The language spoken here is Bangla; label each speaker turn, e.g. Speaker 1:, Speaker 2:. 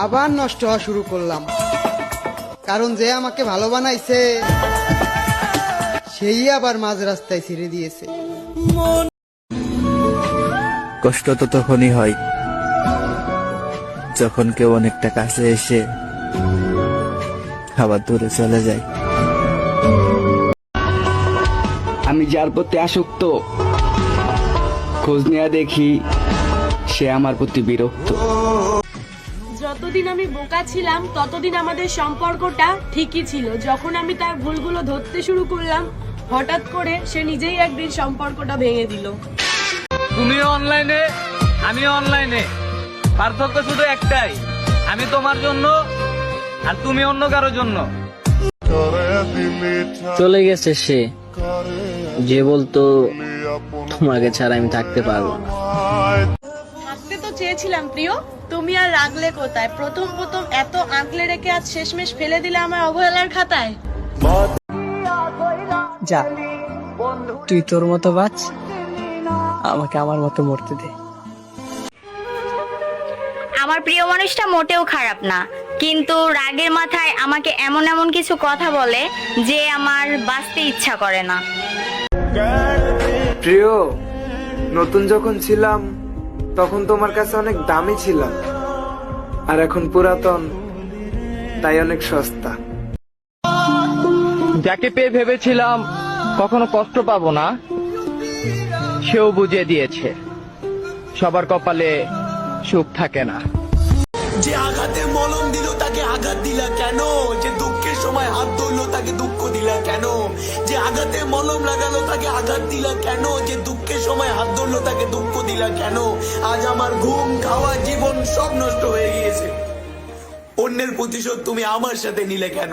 Speaker 1: আবার নষ্ট হওয়া শুরু করলাম। কারণ যে আমাকে ভালো বানাইছে সেই আবার মাঝ রাস্তায় ছেড়ে দিয়েছে।
Speaker 2: কষ্ট তো তখনই হয় যখন কেউ অনেকটা কাছে এসে খাবার দূরে চলে যায়।
Speaker 3: আমি যার প্রতি আসক্ত খোঁজ নেওয়া দেখি সে আমার প্রতি বিরক্ত।
Speaker 4: যতদিন আমি বোকা ছিলাম ততদিন আমাদের সম্পর্কটা ঠিকই ছিল। যখন আমি তার ভুলগুলো ধরতে শুরু করলাম হঠাৎ করে সে নিজেই একদিন সম্পর্কটা ভেঙে দিল।
Speaker 5: তুমিও অনলাইনে আমিও অনলাইনে পার্থক্য শুধু একটাই আমি তোমার জন্য আর তুমি অন্য কারোর জন্য।
Speaker 6: চলে গেছে সে যে বলতো তোমাকে ছাড়া আমি থাকতে পারব না।
Speaker 4: চেয়েছিলাম প্রিয়। তুমি আর রাগলে কোথায়? প্রথম প্রথম এত আঁকলে রেখে আজ শেষমেশ ফেলে দিলে আমার অবহেলার খাতায়?
Speaker 7: যা তুই তোর মতো বাঁচ আমাকে আমার মতো মরতে দে।
Speaker 8: আমার প্রিয় মানুষটা মোটেও খারাপ না। কিন্তু রাগের মাথায় আমাকে এমন এমন কিছু কথা বলে যে আমার বাঁচতে ইচ্ছা করে না।
Speaker 9: প্রিয় নতুন যখন ছিলাম তখন তোমার কাছে অনেক দামি ছিলাম। আর এখন পুরাতন তাই অনেক সস্তা।
Speaker 5: যাকে পেয়ে ভেবেছিলাম কখনো কষ্ট পাবো না সেও বুঝিয়ে দিয়েছে সবার কপালে সুখ থাকে না।
Speaker 10: যে আঘাতে মলম দিল তাকে আঘাত দিলা কেন? যে আঘাতে মলম লাগালো তাকে, আঘাত দিলা কেন? যে দুঃখের সময় হাত ধরলো তাকে, দুঃখ দিলা কেন? আজ আমার ঘুম, খাওয়া, জীবন সব নষ্ট হয়ে গিয়েছে। অন্যের প্রতিশোধ তুমি আমার সাথে নিলে কেন?